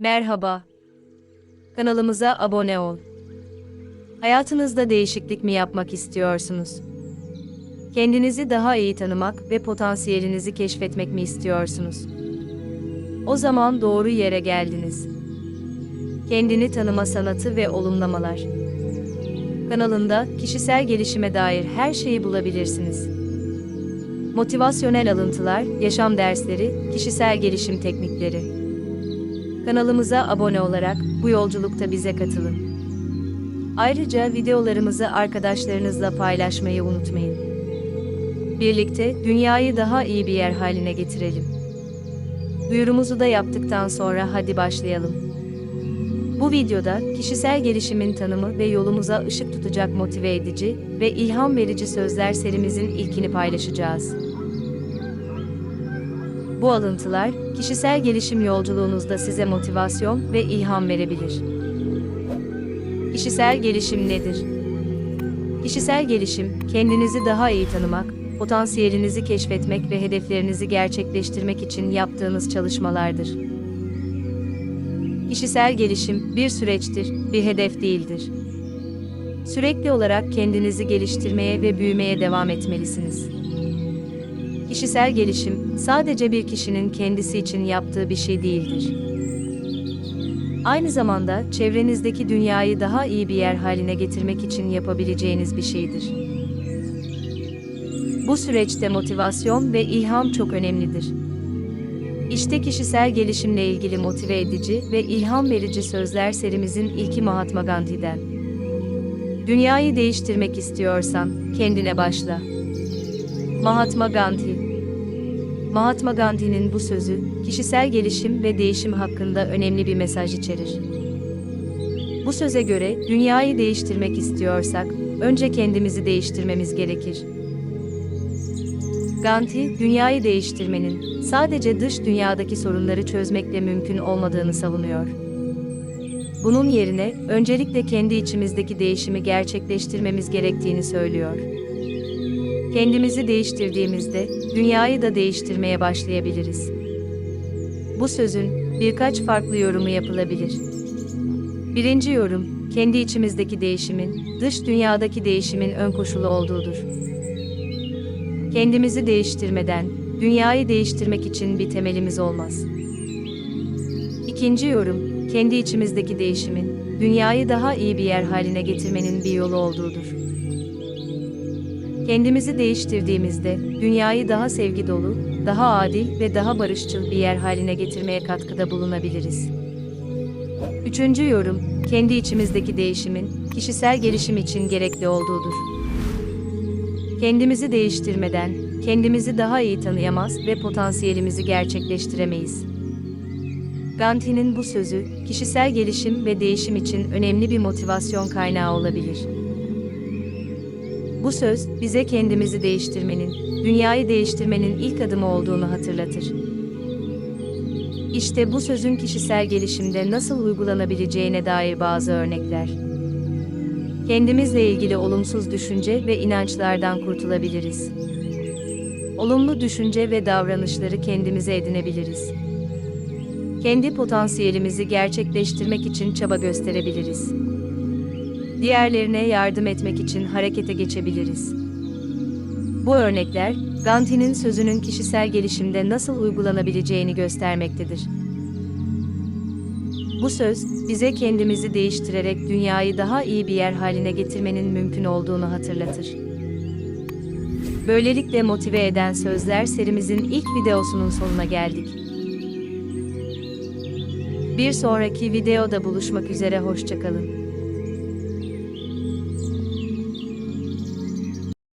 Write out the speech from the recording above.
Merhaba. Kanalımıza abone ol. Hayatınızda değişiklik mi yapmak istiyorsunuz? Kendinizi daha iyi tanımak ve potansiyelinizi keşfetmek mi istiyorsunuz? O zaman doğru yere geldiniz. Kendini tanıma sanatı ve olumlamalar. Kanalında kişisel gelişime dair her şeyi bulabilirsiniz. Motivasyonel alıntılar, yaşam dersleri, kişisel gelişim teknikleri. Kanalımıza abone olarak bu yolculukta bize katılın. Ayrıca videolarımızı arkadaşlarınızla paylaşmayı unutmayın. Birlikte dünyayı daha iyi bir yer haline getirelim. Duyurumuzu da yaptıktan sonra hadi başlayalım. Bu videoda kişisel gelişimin tanımı ve yolumuza ışık tutacak motive edici ve ilham verici sözler serimizin ilkini paylaşacağız. Bu alıntılar, kişisel gelişim yolculuğunuzda size motivasyon ve ilham verebilir. Kişisel gelişim nedir? Kişisel gelişim, kendinizi daha iyi tanımak, potansiyelinizi keşfetmek ve hedeflerinizi gerçekleştirmek için yaptığınız çalışmalardır. Kişisel gelişim bir süreçtir, bir hedef değildir. Sürekli olarak kendinizi geliştirmeye ve büyümeye devam etmelisiniz. Kişisel gelişim sadece bir kişinin kendisi için yaptığı bir şey değildir. Aynı zamanda çevrenizdeki dünyayı daha iyi bir yer haline getirmek için yapabileceğiniz bir şeydir. Bu süreçte motivasyon ve ilham çok önemlidir. İşte kişisel gelişimle ilgili motive edici ve ilham verici sözler serimizin ilki Mahatma Gandhi'den. Dünyayı değiştirmek istiyorsan kendine başla. Mahatma Gandhi Mahatma Gandhi'nin bu sözü, kişisel gelişim ve değişim hakkında önemli bir mesaj içerir. Bu söze göre, dünyayı değiştirmek istiyorsak, önce kendimizi değiştirmemiz gerekir. Gandhi, dünyayı değiştirmenin, sadece dış dünyadaki sorunları çözmekle mümkün olmadığını savunuyor. Bunun yerine, öncelikle kendi içimizdeki değişimi gerçekleştirmemiz gerektiğini söylüyor. Kendimizi değiştirdiğimizde dünyayı da değiştirmeye başlayabiliriz. Bu sözün birkaç farklı yorumu yapılabilir. Birinci yorum, kendi içimizdeki değişimin, dış dünyadaki değişimin ön koşulu olduğudur. Kendimizi değiştirmeden, dünyayı değiştirmek için bir temelimiz olmaz. İkinci yorum, kendi içimizdeki değişimin, dünyayı daha iyi bir yer haline getirmenin bir yolu olduğudur. Kendimizi değiştirdiğimizde dünyayı daha sevgi dolu, daha adil ve daha barışçıl bir yer haline getirmeye katkıda bulunabiliriz. Üçüncü yorum, kendi içimizdeki değişimin kişisel gelişim için gerekli olduğudur. Kendimizi değiştirmeden kendimizi daha iyi tanıyamaz ve potansiyelimizi gerçekleştiremeyiz. Gandhi'nin bu sözü kişisel gelişim ve değişim için önemli bir motivasyon kaynağı olabilir. Bu söz, bize kendimizi değiştirmenin, dünyayı değiştirmenin ilk adımı olduğunu hatırlatır. İşte bu sözün kişisel gelişimde nasıl uygulanabileceğine dair bazı örnekler. Kendimizle ilgili olumsuz düşünce ve inançlardan kurtulabiliriz. Olumlu düşünce ve davranışları kendimize edinebiliriz. Kendi potansiyelimizi gerçekleştirmek için çaba gösterebiliriz diğerlerine yardım etmek için harekete geçebiliriz. Bu örnekler, Gandhi'nin sözünün kişisel gelişimde nasıl uygulanabileceğini göstermektedir. Bu söz, bize kendimizi değiştirerek dünyayı daha iyi bir yer haline getirmenin mümkün olduğunu hatırlatır. Böylelikle motive eden sözler serimizin ilk videosunun sonuna geldik. Bir sonraki videoda buluşmak üzere hoşçakalın.